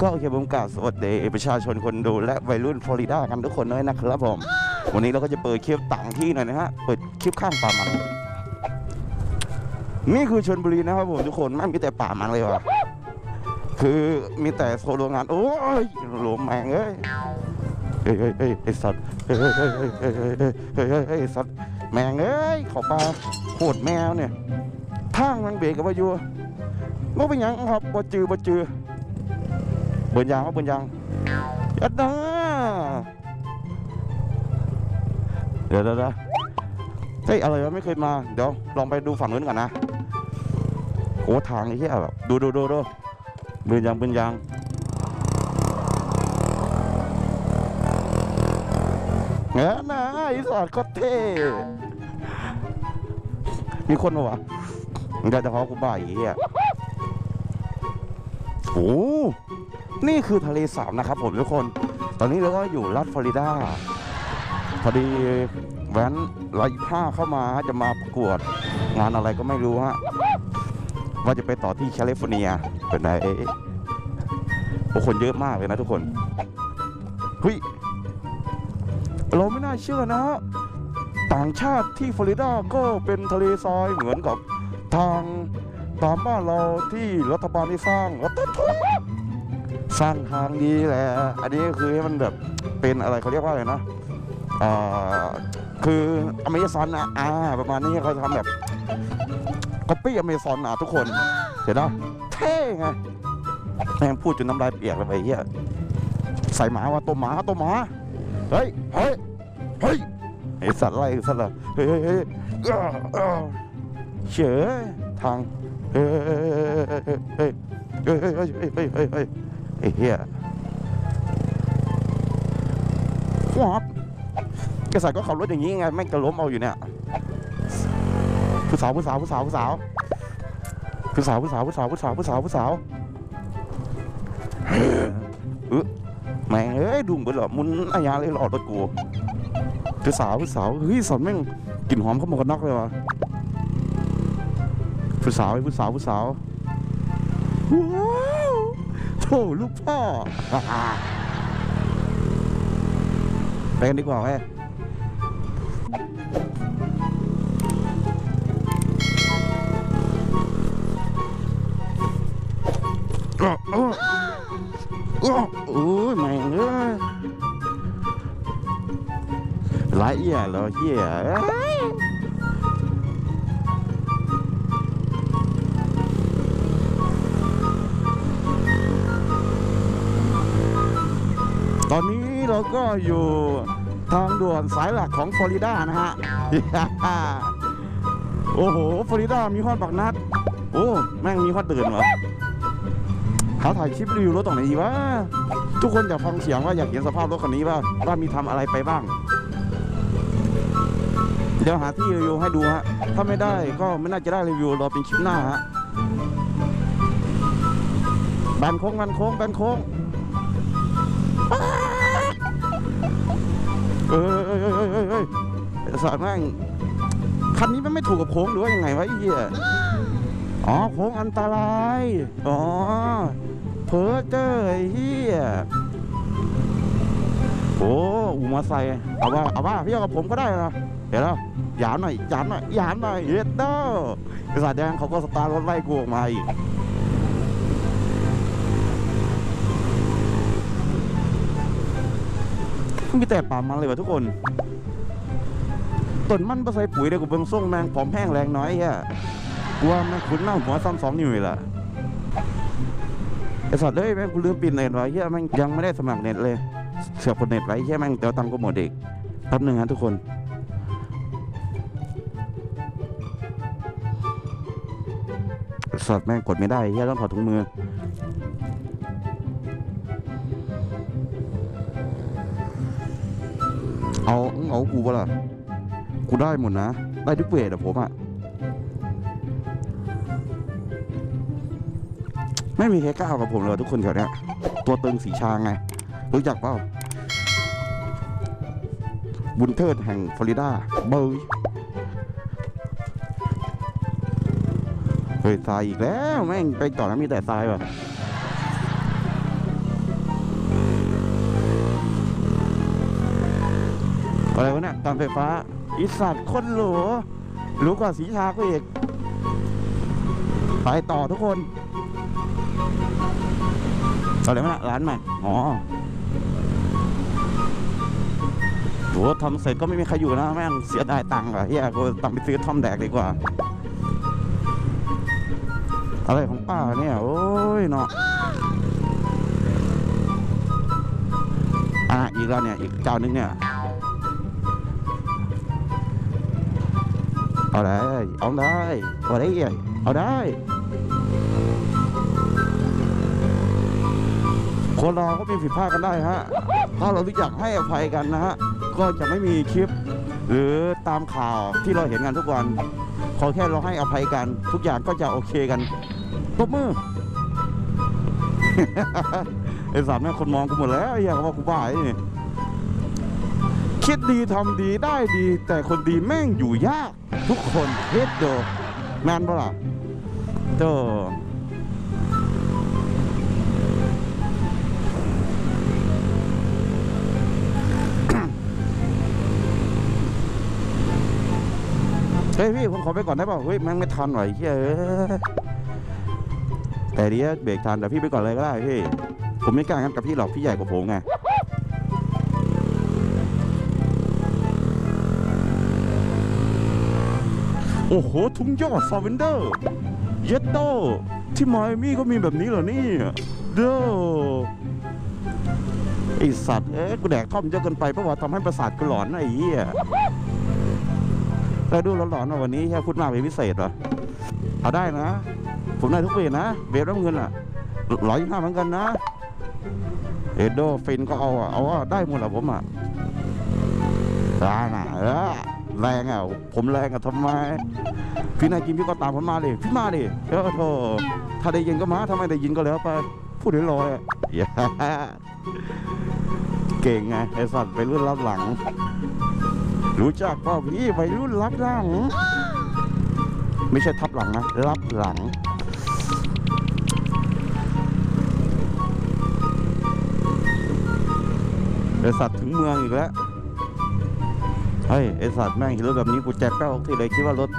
ก็โอเคผมกล่าวสวัสดีประชาชนคนดูและวัยรุ่นฟลอริดากันทุกคนด้วยนะครับผมวันนี้เราก็จะเปิดคลิปต่างที่หน่อยนะฮะเปิดคลิปข้างป่ามัน นี่คือชนบุรีนะครับผมทุกคนไม่มีแต่ป่ามันเลยว่ะคือมีแต่โซโลงาน โอ้ยหลวมแมงเอ้ยเฮ้ยเฮ้ยไอสัตว์เฮ้ยเฮ้ยเฮ้ยเฮ้สัตว์แมงเอ้ยขอปลาโหดแมวเนี่ยทางมันเบรกกับวายูก็เป็นยังครับบ่จือบ่จือ บนยางว่าบนยางยัดนะเดี๋ยวเดี๋ยวเดี๋ยวเฮ้ยอะไรวะไม่เคยมา เดี๋ยวลองไปดูฝั่งนู้นก่อนนะโอ้ทางไอ้เหี้ยแบบดูดูดูดูบนยางบนยางเงี้ยนะอ้สัตว์ก็เท่มีคนปะวะมึงจะจะขอกูบ่ายไอ้เหี้ยโอ้ นี่คือทะเลสาบนะครับผมทุกคน ตอนนี้เราก็อยู่รัฐฟลอริดา พอดีแว้นร้อยห้าเข้ามาจะมาประกวดงานอะไรก็ไม่รู้ฮะ ว่าจะไปต่อที่แคลิฟอร์เนีย เป็นไงโอ้คนเยอะมากเลยนะทุกคนเฮ้ยเราไม่น่าเชื่อนะฮะ ต่างชาติที่ฟลอริดาก็เป็นทะเลทรายเหมือนกับทางตามบ้านเราที่รัฐบาลได้สร้างรัฐทุ สร้างทางดีแหละ อันนี้ก็คือให้มันแบบเป็นอะไรเขาเรียกว่าอะไรนะคืออเมซอนอะประมาณนี้เขาทำแบบก๊อปปี้อเมซอนอะทุกคนเห็นนะเท่ไงแม่งพูดจนน้ำลายเปียกเลยไอ้เหี้ยใส่หมาว่าตัวหมาตัวหมาเฮ้ยเฮ้ยเฮ้ยไอสัตว์ไล่สัตว์ละเฮ้ยเฮ้ยเฮ้ยอ้าอ้าเฉยทางเฮ้ยเฮ้ยเฮ้ยเฮ้ยเฮ้ย เฮ้ยเฮ้ยเฮ้ยเฮ้ยไอ้เหี้ยวับกษัตริย์ก็ขับรถอย่างนี้ไงแม่งจะล้มเอาอยู่เนี่ยผู้สาวผู้สาวผู้สาวผู้สาวผู้สาวผู้สาวผู้สาวผู้สาวผู้สาวผู้สาวเออแม่งเอ้ยดุงเบิดเหรอมุนอายาเลยหลอดรถกูผู้สาวผู้สาวเฮ้ยสอนแม่งกลิ่นหอมเข้าหมวกกันน็อกเลยวะผู้สาวไอ้ผู้สาวผู้สาวว้าว โธ่ลูกพ่อ ไปกันดีกว่าแม่อ้ออ้ออ้อโอ้ยแม่งเอ้ยไรเหี้ยเหรอเหี้ย ตอนนี้เราก็อยู่ทางด่วนสายหลักของฟลอริดานะฮะ โอ้โห ฟลอริดามีฮอดบักนัด โอ้ แม่งมีฮอดเดินเหรอเขาถ่ายคลิปรีวิวรถตรงไหนดีวะ ทุกคนอยากฟังเสียงว่าอยากเห็นสภาพรถคันนี้ว่าว่ามีทำอะไรไปบ้าง เดี๋ยวหาที่รีวิวให้ดูฮะ ถ้าไม่ได้ก็ไม่น่าจะได้รีวิวรอเป็นคลิปหน้าฮะแบนโค้งแบนโค้งแบนโค้ง ไอ้สัตว์แม่งคันนี้มันไม่ถูกกับโค้งหรือว่ายังไงวะไอ้เหี้ยอ๋อโค้งอันตราย อ๋อเพอเจอไอ้เหี้ยโอ้อูมาใส่เอาว่าเอาว่าพี่เอากับผมก็ได้นะเดี๋ยวแล้วหยามหน่อยหยามหน่อยหยามหน่อยเย็ดเด้อกริย์แดงเขาก็สตาร์ทรถไล่กูออกมาอีกมีแต่ป่ามันเลยวะทุกคน ต้นมันบ่ใส่ปุ๋ยเดี๋ยวกูเบิ่งส่งแมงผอมแห้งแรงน้อยแค่กลัวแม่งขุนหน้าหัวซ้ำสองนิ้วอีกละไอสัตว์เอ้ยแม่งกูลืมปิดเน็ตไว้เฮียแม่งยังไม่ได้สมัครเน็ตเลย เสือกกดเน็ตไว้แค่แม่งเดี๋ยวตังค์ก็หมดอีกแป๊บหนึ่งฮะทุกคนสัตว์แม่งกดไม่ได้เฮียต้องถอดถุงมือเอาเอากูปล่ะ กูได้หมดนะ ได้ทุกเวทอะผมอะไม่มีใครก้ากับผมเลยทุกคนแถวเนี้ยตัวตึงสีชางไง รู้จักเปล่า บุญเทิดแห่งฟลอริดา เบอร์เฮ้ยทรายอีกแล้ว แม่งไปต่อแล้วมีแต่ทรายว่ะอะไรวะเนี่ยการไฟฟ้า อีสัตว์คนหรูหรูกว่าสีชาก็อีก ไปต่อทุกคนอะไรวะร้านใหม่ อ๋อโหทำเสร็จก็ไม่มีใครอยู่นะแม่งเสียดายตังค์อะเฮียกูตังไปซื้อทอมแดกดีกว่า อะไรของป้าเนี่ย โอ้ยเนาะอะอีกแล้วเนี่ย อีกเจ้านึงเนี่ย เอาได้ เอาได้ เอาได้เอ้ยเอาได้ คนเราก็มีผิดพลาดกันได้ฮะ ถ้าเรารู้จักให้อภัยกันนะฮะ ก็จะไม่มีคลิป หรือตามข่าวที่เราเห็นกันทุกวัน ขอแค่เราให้อภัยกัน ทุกอย่างก็จะโอเคกันตบมือไอ้สามแม่คนมองกูหมดแล้วไอ้ยเขาว่ากูบ้าไอ้นี่คิดดีทำดีได้ดี แต่คนดีแม่งอยู่ยาก ทุกคนเฮ็ดโดแมนปะล่ะโตเฮ้ยพี่ผมขอไปก่อนได้เปล่าเฮ้ยแม่งไม่ทันหน่อยเฮ้ยเอ้ยแต่เดี๋ยวเบรกทันแต่พี่ไปก่อนเลยก็ได้พี่ ผมไม่กล้างั้นกับพี่หรอกพี่ใหญ่กว่าผมไง โอ้โห ทุ่งยอดฟาเวนเดอร์เยตโตที่ไมอามี่ก็มีแบบนี้เหรอนี่เด้อไอสัตว์ เอ๊ะกูแดกท่อมเยอะเกินไปเพราะว่าทำให้ประสาทกูหลอนไอ้เหี้ยแล้วดูหลอนๆวันนี้แค่พูดมากเป็นพิเศษเหรอเอาได้นะ ผมได้ทุกเวทนะเวทรับเงินอะร้อยห้าเหมือนกันนะ เอโดฟินก็เอาอะเอาได้หมดอะผมอะแรงอะเออ แรงอะผมแรงอะทำไมพี่นายกินพี่ก็ตามผมมาดิพี่มาดิเออโธ่ถ้าได้ยินก็มาถ้าไม่ได้ยินก็แล้วไปพูดลอยๆอะอย่าเก่งไงไอสัตว์ไปรุ่นรับหลัง รู้จักป่าพี่ไปรุ่นรับหลัง ไม่ใช่ทับหลังนะรับหลังไอสัตว์ถึงเมืองอีกแล้ว เฮ้ยไอสัตว์แม่งเห็นรถแบบนี้กูแจกแป้าที่เลยคิดว่ารถ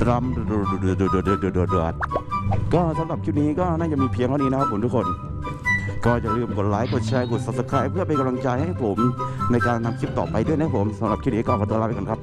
ดรัมดูดูดูดูดูดูดูดูดูก็สำหรับคลิปนี้ก็น่าจะมีเพียงเท่านี้นะครับผมทุกคน ก็อย่าลืมกดไลค์กดแชร์กด subscribe เพื่อเป็นกำลังใจให้ผมในการทำคลิปต่อไปด้วยนะผมสำหรับคลิปนี้ก็ขอตัวลาไปก่อนครับ